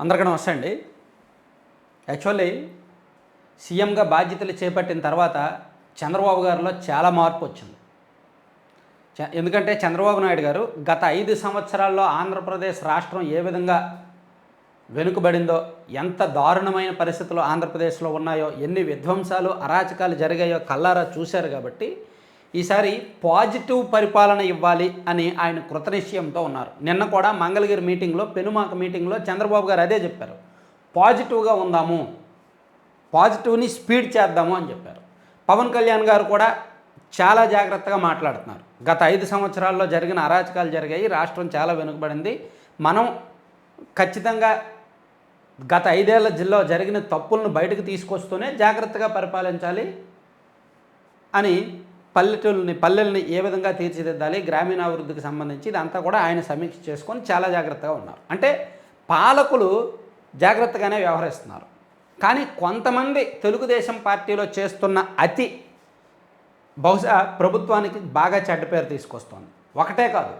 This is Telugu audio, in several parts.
అందరికీ నమస్తే అండి యాక్చువల్లీ సీఎంగా బాధ్యతలు చేపట్టిన తర్వాత చంద్రబాబు గారిలో చాలా మార్పు వచ్చింది. చ- ఎందుకంటే చంద్రబాబు నాయుడు గారు గత ఐదు సంవత్సరాల్లో ఆంధ్రప్రదేశ్ రాష్ట్రం ఏ విధంగా వెనుకబడిందో ఎంత దారుణమైన పరిస్థితులు ఆంధ్రప్రదేశ్లో ఉన్నాయో ఎన్ని విధ్వంసాలు అరాచకాలు జరిగాయో కల్లారా చూశారు కాబట్టి ఈసారి పాజిటివ్ పరిపాలన ఇవ్వాలి అని ఆయన కృతనిశ్చయంతో ఉన్నారు. నిన్న కూడా మంగళగిరి మీటింగ్లో పెనుమాక మీటింగ్లో చంద్రబాబు గారు అదే చెప్పారు. పాజిటివ్గా ఉందాము. పాజిటివ్ని స్పీడ్ చేద్దాము అని చెప్పారు. పవన్ కళ్యాణ్ గారు కూడా చాలా జాగ్రత్తగా మాట్లాడుతున్నారు. గత ఐదు సంవత్సరాల్లో జరిగిన అరాచకాలు జరిగాయి. రాష్ట్రం చాలా వెనుకబడింది. మనం ఖచ్చితంగా గత ఐదేళ్ళ జిల్లా జరిగిన తప్పులను బయటకు తీసుకొస్తూనే జాగ్రత్తగా పరిపాలించాలి అని పల్లెటూళ్ళని పల్లెల్ని ఏ విధంగా తీర్చిదిద్దాలి గ్రామీణాభివృద్ధికి సంబంధించి ఇదంతా కూడా ఆయన సమీక్ష చేసుకొని చాలా జాగ్రత్తగా ఉన్నారు. అంటే పాలకులు జాగ్రత్తగానే వ్యవహరిస్తున్నారు. కానీ కొంతమంది తెలుగుదేశం పార్టీలో చేస్తున్న అతి బహుశా ప్రభుత్వానికి బాగా చెడ్డ పేరు తీసుకొస్తోంది. ఒకటే కాదు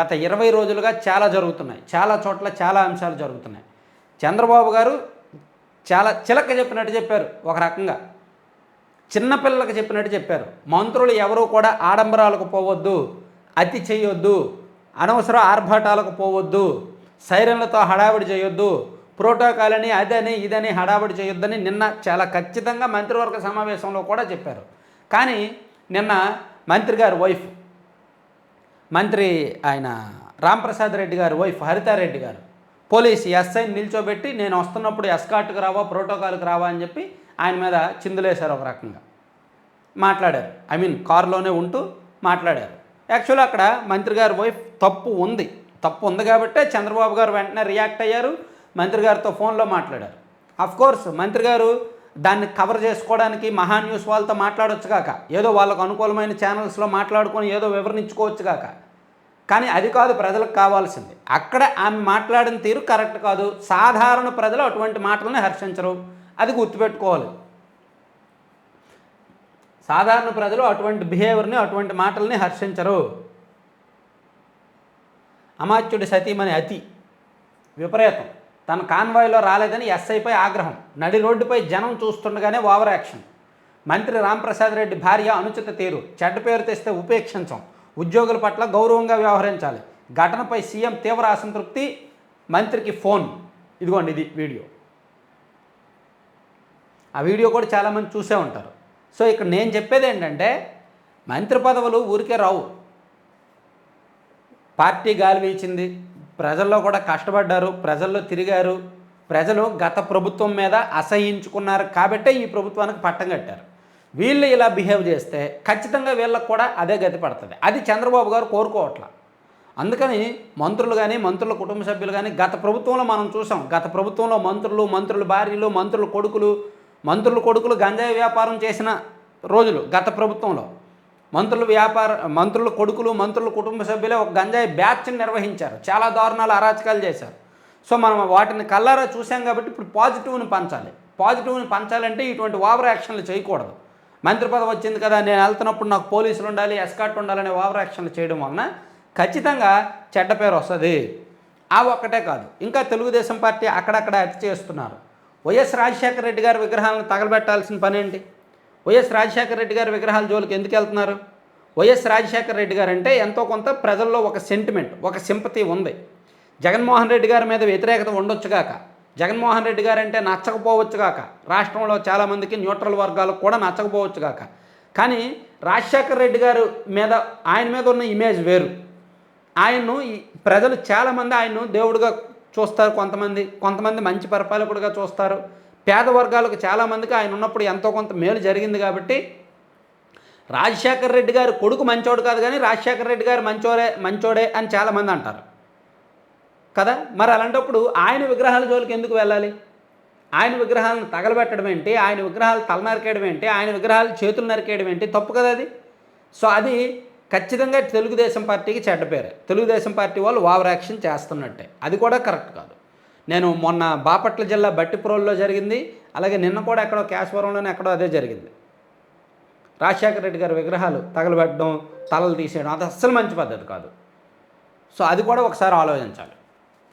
గత ఇరవై రోజులుగా చాలా జరుగుతున్నాయి. చాలా చోట్ల చాలా అంశాలు జరుగుతున్నాయి. చంద్రబాబు గారు చాలా చిలక చెప్పినట్టు చెప్పారు ఒక రకంగా. చిన్నపిల్లలకు చెప్పినట్టు చెప్పారు. మంత్రులు ఎవరూ కూడా ఆడంబరాలకు పోవద్దు అతి చేయొద్దు అనవసర ఆర్భాటాలకు పోవద్దు సైరన్లతో హడావిడి చేయొద్దు ప్రోటోకాల్ అని అదని ఇదని హడావిడి చేయొద్దని నిన్న చాలా ఖచ్చితంగా మంత్రివర్గ సమావేశంలో కూడా చెప్పారు. కానీ నిన్న మంత్రి గారి వైఫ్ మంత్రి ఆయన రాంప్రసాద్ రెడ్డి గారి వైఫ్ హరితారెడ్డి గారు పోలీస్ ఎస్ఐని నిల్చోబెట్టి నేను వస్తున్నప్పుడు ఎస్కాట్కి రావా ప్రోటోకాల్కి రావా అని చెప్పి ఆయన మీద చిందులేశారు ఒక రకంగా. మాట్లాడారు. ఐ మీన్ కారులోనే ఉంటూ మాట్లాడారు. యాక్చువల్ అక్కడ మంత్రి గారి వైఫ్ తప్పు ఉంది. తప్పు ఉంది కాబట్టే చంద్రబాబు గారు వెంటనే రియాక్ట్ అయ్యారు. మంత్రి గారితో ఫోన్లో మాట్లాడారు. అఫ్ కోర్స్ మంత్రి గారు దాన్ని కవర్ చేసుకోవడానికి మహా న్యూస్ వాళ్ళతో మాట్లాడొచ్చు కాక ఏదో వాళ్ళకు అనుకూలమైన ఛానల్స్లో మాట్లాడుకొని ఏదో వివరించుకోవచ్చు కాక. కానీ అది కాదు ప్రజలకు కావాల్సింది. అక్కడ ఆమె మాట్లాడిన తీరు కరెక్ట్ కాదు. సాధారణ ప్రజలు అటువంటి మాటలను హర్షించరు. అది గుర్తుపెట్టుకోవాలి. సాధారణ ప్రజలు అటువంటి బిహేవియర్ని అటువంటి మాటల్ని హర్షించరు. అమాత్యుడి సతీమణి అతి విపరీతం. తన కాన్వాయ్లో రాలేదని ఎస్ఐపై ఆగ్రహం. నడి రోడ్డుపై జనం చూస్తుండగానే ఓవర్ యాక్షన్. మంత్రి రాంప్రసాద్ రెడ్డి భార్య అనుచిత తీరు. చెడ్డ పేరు తెస్తే ఉపేక్షించం. ఉద్యోగుల పట్ల గౌరవంగా వ్యవహరించాలి. ఘటనపై సీఎం తీవ్ర అసంతృప్తి. మంత్రికి ఫోన్. ఇదిగోండి ఇది వీడియో. ఆ వీడియో కూడా చాలామంది చూసే ఉంటారు. సో ఇక్కడ నేను చెప్పేది ఏంటంటే మంత్రి పదవులు ఊరికే రావు. పార్టీ గాలి వీచింది ప్రజల్లో కూడా కష్టపడ్డారు ప్రజల్లో తిరిగారు ప్రజలు గత ప్రభుత్వం మీద అసహించుకున్నారు కాబట్టే ఈ ప్రభుత్వానికి పట్టం కట్టారు. వీళ్ళు ఇలా బిహేవ్ చేస్తే ఖచ్చితంగా వీళ్ళకి కూడా అదే గతి పడుతుంది. అది చంద్రబాబు గారు కోరుకోవట్ల. అందుకని మంత్రులు కానీ మంత్రుల కుటుంబ సభ్యులు కానీ గత ప్రభుత్వంలో మనం చూసాం. గత ప్రభుత్వంలో మంత్రులు మంత్రుల భార్యలు మంత్రుల కొడుకులు మంత్రుల కొడుకులు గంజాయి వ్యాపారం చేసిన రోజులు గత ప్రభుత్వంలో. మంత్రులు వ్యాపార మంత్రుల కొడుకులు మంత్రుల కుటుంబ సభ్యులే ఒక గంజాయి బ్యాచ్ని నిర్వహించారు. చాలా దారుణాలు అరాచకాలు చేశారు. సో మనం వాటిని కల్లారా చూసాం కాబట్టి ఇప్పుడు పాజిటివ్ని పంచాలి. పాజిటివ్ని పంచాలంటే ఇటువంటి ఓవర్ యాక్షన్లు చేయకూడదు. మంత్రి పదవి వచ్చింది కదా నేను వెళ్తున్నప్పుడు నాకు పోలీసులు ఉండాలి ఎస్కాట్ ఉండాలనే ఓవర్ యాక్షన్లు చేయడం వలన ఖచ్చితంగా చెడ్డ పేరు వస్తుంది. ఆ ఒక్కటే కాదు. ఇంకా తెలుగుదేశం పార్టీ అక్కడక్కడ అతి చేస్తున్నారు. వైఎస్ రాజశేఖర రెడ్డి గారి విగ్రహాలను తగలబెట్టాల్సిన పని ఏంటి వైఎస్ రాజశేఖర రెడ్డి గారి విగ్రహాల జోలికి ఎందుకు వెళ్తున్నారు? వైఎస్ రాజశేఖర రెడ్డి గారు అంటే ఎంతో కొంత ప్రజల్లో ఒక సెంటిమెంట్ ఒక సింపతి ఉంది. జగన్మోహన్ రెడ్డి గారి మీద వ్యతిరేకత ఉండొచ్చు కాక జగన్మోహన్ రెడ్డి గారు అంటే నచ్చకపోవచ్చు కాక రాష్ట్రంలో చాలామందికి న్యూట్రల్ వర్గాలకు కూడా నచ్చకపోవచ్చు కాక కానీ రాజశేఖర రెడ్డి గారు మీద ఆయన మీద ఉన్న ఇమేజ్ వేరు. ఆయన్ను ఈ ప్రజలు చాలామంది ఆయన్ను దేవుడిగా చూస్తారు కొంతమంది కొంతమంది మంచి పరిపాలకుడిగా చూస్తారు. పేద వర్గాలకు చాలామందికి ఆయన ఉన్నప్పుడు ఎంతో కొంత మేలు జరిగింది కాబట్టి రాజశేఖర రెడ్డి గారు కొడుకు మంచోడు కాదు కానీ రాజశేఖర రెడ్డి గారు మంచోడే మంచోడే అని చాలామంది అంటారు. కదా? మరి అలాంటప్పుడు ఆయన విగ్రహాల జోలికి ఎందుకు వెళ్ళాలి? ఆయన విగ్రహాలను తగలబెట్టడం ఏంటి? ఆయన విగ్రహాలు తల నరికేయడం ఏంటి? ఆయన విగ్రహాలు చేతులు నరికేయడం ఏంటి? తప్పు కదా అది? సో అది ఖచ్చితంగా తెలుగుదేశం పార్టీకి చెడ్డ పేరే. తెలుగుదేశం పార్టీ వాళ్ళు ఓవర్ యాక్షన్ చేస్తున్నట్టే. అది కూడా కరెక్ట్ కాదు. నేను మొన్న బాపట్ల జిల్లా బట్టిప్రోల్లో జరిగింది. అలాగే నిన్న కూడా ఎక్కడో కేశవరంలోనే ఎక్కడో అదే జరిగింది. రాజశేఖర రెడ్డి గారి విగ్రహాలు తగలబెట్టడం తలలు తీసేయడం అది అస్సలు మంచి పద్ధతి కాదు. సో అది కూడా ఒకసారి ఆలోచించాలి.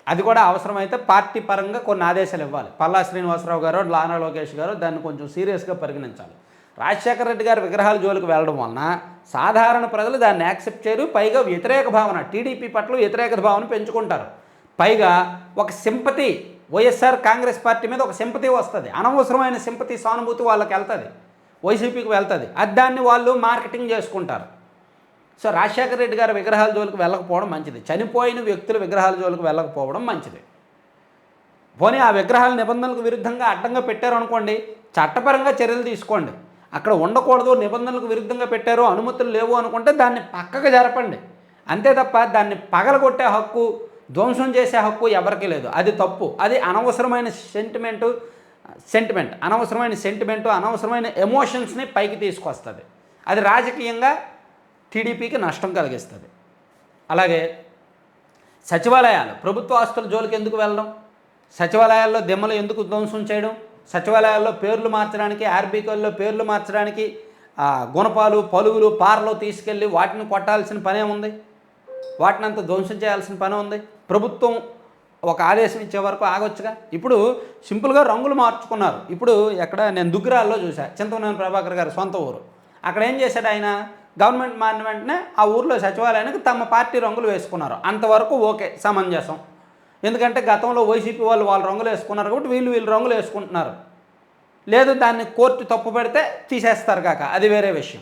అది కూడా అవసరమైతే పార్టీ పరంగా కొన్ని ఆదేశాలు ఇవ్వాలి. పల్లా శ్రీనివాసరావు గారు లానా లోకేష్ గారు దాన్ని కొంచెం సీరియస్గా పరిగణించాలి. రాజశేఖర రెడ్డి గారి విగ్రహాల జోలికి వెళ్ళడం వలన సాధారణ ప్రజలు దాన్ని యాక్సెప్ట్ చేయరు. పైగా వ్యతిరేక భావన టీడీపీ పట్ల వ్యతిరేక భావన పెంచుకుంటారు. పైగా ఒక సింపతి వైఎస్ఆర్ కాంగ్రెస్ పార్టీ మీద ఒక సింపతి వస్తుంది. అనవసరమైన సింపతి సానుభూతి వాళ్ళకి వెళ్తుంది. వైసీపీకి వెళ్తుంది. అది దాన్ని వాళ్ళు మార్కెటింగ్ చేసుకుంటారు. సో రాజశేఖర రెడ్డి గారి విగ్రహాల జోలికి వెళ్ళకపోవడం మంచిది. చనిపోయిన వ్యక్తుల విగ్రహాల జోలికి వెళ్ళకపోవడం మంచిది. పోనీ ఆ విగ్రహాల నిబంధనలకు విరుద్ధంగా అడ్డంగా పెట్టారు అనుకోండి చట్టపరంగా చర్యలు తీసుకోండి. అక్కడ ఉండకూడదు నిబంధనలకు విరుద్ధంగా పెట్టారు అనుమతులు లేవు అనుకుంటే దాన్ని పక్కకు జరపండి. అంతే తప్ప దాన్ని పగలగొట్టే హక్కు ధ్వంసం చేసే హక్కు ఎవరికీ లేదు. అది తప్పు. అది అనవసరమైన సెంటిమెంటు సెంటిమెంట్ అనవసరమైన సెంటిమెంటు అనవసరమైన ఎమోషన్స్ని పైకి తీసుకొస్తుంది. అది రాజకీయంగా టీడీపీకి నష్టం కలిగిస్తుంది. అలాగే సచివాలయాలు ప్రభుత్వ ఆస్తుల జోలికి ఎందుకు వెళ్ళడం? సచివాలయాల్లో దిమ్మలు ఎందుకు ధ్వంసం చేయడం? సచివాలయాల్లో పేర్లు మార్చడానికి ఆర్బీకల్లో పేర్లు మార్చడానికి గుణపాలు పలుగులు పారలు తీసుకెళ్ళి వాటిని కొట్టాల్సిన పనే ఉంది. వాటిని అంత ధ్వంసం చేయాల్సిన పని ఉంది. ప్రభుత్వం ఒక ఆదేశం ఇచ్చే వరకు ఆగొచ్చుగా. ఇప్పుడు సింపుల్గా రంగులు మార్చుకున్నారు. ఇప్పుడు ఎక్కడ నేను దుగ్గిరాల్లో చూసా చింతమనేని ప్రభాకర్ గారు సొంత ఊరు. అక్కడ ఏం చేశాడు ఆయన? గవర్నమెంట్ మారిన వెంటనే ఆ ఊర్లో సచివాలయానికి తమ పార్టీ రంగులు వేసుకున్నారు. అంతవరకు ఓకే సమంజసం. ఎందుకంటే గతంలో వైసీపీ వాళ్ళు వాళ్ళు రంగులు వేసుకున్నారు కాబట్టి వీళ్ళు వీళ్ళు రంగులు వేసుకుంటున్నారు. లేదు దాన్ని కోర్టు తప్పు పెడితే తీసేస్తారు కాక అది వేరే విషయం.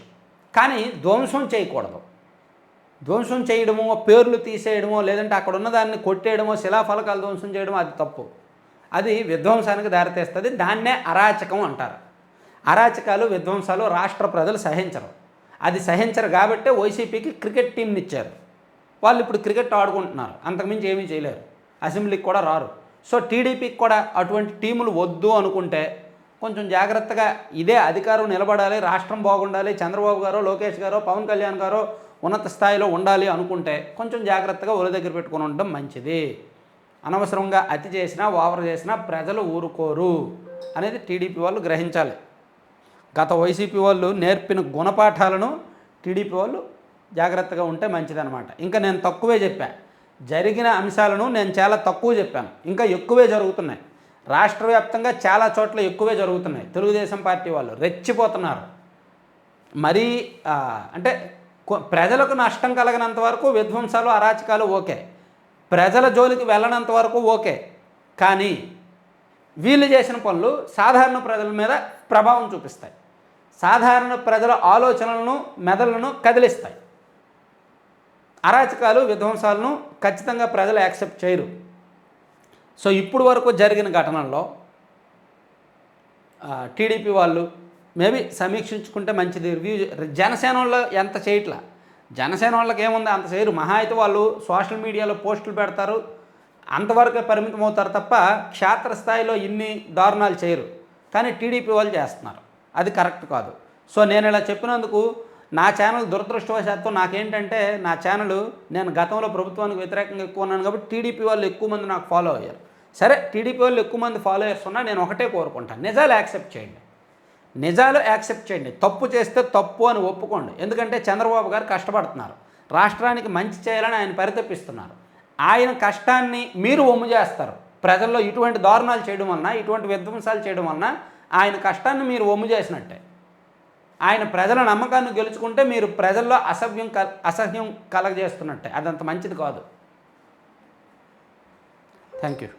కానీ ధ్వంసం చేయకూడదు. ధ్వంసం చేయడమో పేర్లు తీసేయడమో లేదంటే అక్కడ ఉన్న దాన్ని కొట్టేయడమో శిలాఫలకాలు ధ్వంసం చేయడమో అది తప్పు. అది విధ్వంసానికి దారితీస్తుంది దాన్నే అరాచకం అంటారు. అరాచకాలు విధ్వంసాలు రాష్ట్ర ప్రజలు సహించరు. అది సహించరు కాబట్టే వైసీపీకి క్రికెట్ టీంని ఇచ్చారు. వాళ్ళు ఇప్పుడు క్రికెట్ ఆడుకుంటున్నారు. అంతకుమించి ఏమీ చేయలేరు. అసెంబ్లీకి కూడా రారు. సో టీడీపీకి కూడా అటువంటి టీములు వద్దు అనుకుంటే కొంచెం జాగ్రత్తగా ఇదే అధికారం నిలబడాలి రాష్ట్రం బాగుండాలి చంద్రబాబు గారో లోకేష్ గారో పవన్ కళ్యాణ్ గారో ఉన్నత స్థాయిలో ఉండాలి అనుకుంటే కొంచెం జాగ్రత్తగా ఒలి దగ్గర పెట్టుకొని ఉండడం మంచిది. అనవసరంగా అతి చేసినా ఓవర్ చేసినా ప్రజలు ఊరుకోరు అనేది టీడీపీ వాళ్ళు గ్రహించాలి. గత వైసీపీ వాళ్ళు నేర్పిన గుణపాఠాలను టీడీపీ వాళ్ళు జాగ్రత్తగా ఉంటే మంచిదన్నమాట. ఇంకా నేను తక్కువే చెప్పాను జరిగిన అంశాలను నేను చాలా తక్కువ చెప్పాను. ఇంకా ఎక్కువే జరుగుతున్నాయి. రాష్ట్ర వ్యాప్తంగా చాలా చోట్ల ఎక్కువే జరుగుతున్నాయి. తెలుగుదేశం పార్టీ వాళ్ళు రెచ్చిపోతున్నారు. మరీ అంటే ప్రజలకు నష్టం కలగనంత వరకు విధ్వంసాలు అరాచకాలు ఓకే. ప్రజల జోలికి వెళ్ళనంత వరకు ఓకే. కానీ వీళ్ళు చేసిన పనులు సాధారణ ప్రజల మీద ప్రభావం చూపిస్తాయి. సాధారణ ప్రజల ఆలోచనలను మెదళ్ళను కదిలిస్తాయి. అరాచకాలు విధ్వంసాలను ఖచ్చితంగా ప్రజలు యాక్సెప్ట్ చేయరు. సో ఇప్పుడు వరకు జరిగిన ఘటనల్లో టీడీపీ వాళ్ళు మేబీ సమీక్షించుకుంటే మంచిది. రివ్యూ జనసేన వాళ్ళు ఎంత చేయట్లా? జనసేన వాళ్ళకి ఏముంది? అంత చేయరు. మహా అయితే వాళ్ళు సోషల్ మీడియాలో పోస్టులు పెడతారు. అంతవరకే పరిమితం అవుతారు తప్ప క్షేత్రస్థాయిలో ఇన్ని దారుణాలు చేయరు. కానీ టీడీపీ వాళ్ళు చేస్తున్నారు. అది కరెక్ట్ కాదు. సో నేను ఇలా చెప్పినందుకు నా ఛానల్ దురదృష్టవశాత్తు నాకేంటంటే నా ఛానల్ నేను గతంలో ప్రభుత్వానికి వ్యతిరేకంగా ఎక్కువ ఉన్నాను కాబట్టి టీడీపీ వాళ్ళు ఎక్కువ మంది నాకు ఫాలో అయ్యారు. సరే టీడీపీ వాళ్ళు ఎక్కువ మంది ఫాలోయర్స్ ఉన్నా నేను ఒకటే కోరుకుంటాను. నిజాలు యాక్సెప్ట్ చేయండి. నిజాలు యాక్సెప్ట్ చేయండి. తప్పు చేస్తే తప్పు అని ఒప్పుకోండి. ఎందుకంటే చంద్రబాబు గారు కష్టపడుతున్నారు. రాష్ట్రానికి మంచి చేయాలని ఆయన పరితపిస్తున్నారు. ఆయన కష్టాన్ని మీరు ఒమ్ము చేస్తారు. ప్రజల్లో ఇటువంటి దారుణాలు చేయడం వలన ఇటువంటి విధ్వంసాలు చేయడం వలన ఆయన కష్టాన్ని మీరు ఒమ్ము చేసినట్టే. ఆయన ప్రజల నమ్మకాన్ని గెలుచుకుంటే మీరు ప్రజల్లో అసభ్యం కల అసహ్యం కలగజేస్తున్నట్టే. అదంత మంచిది కాదు. Thank you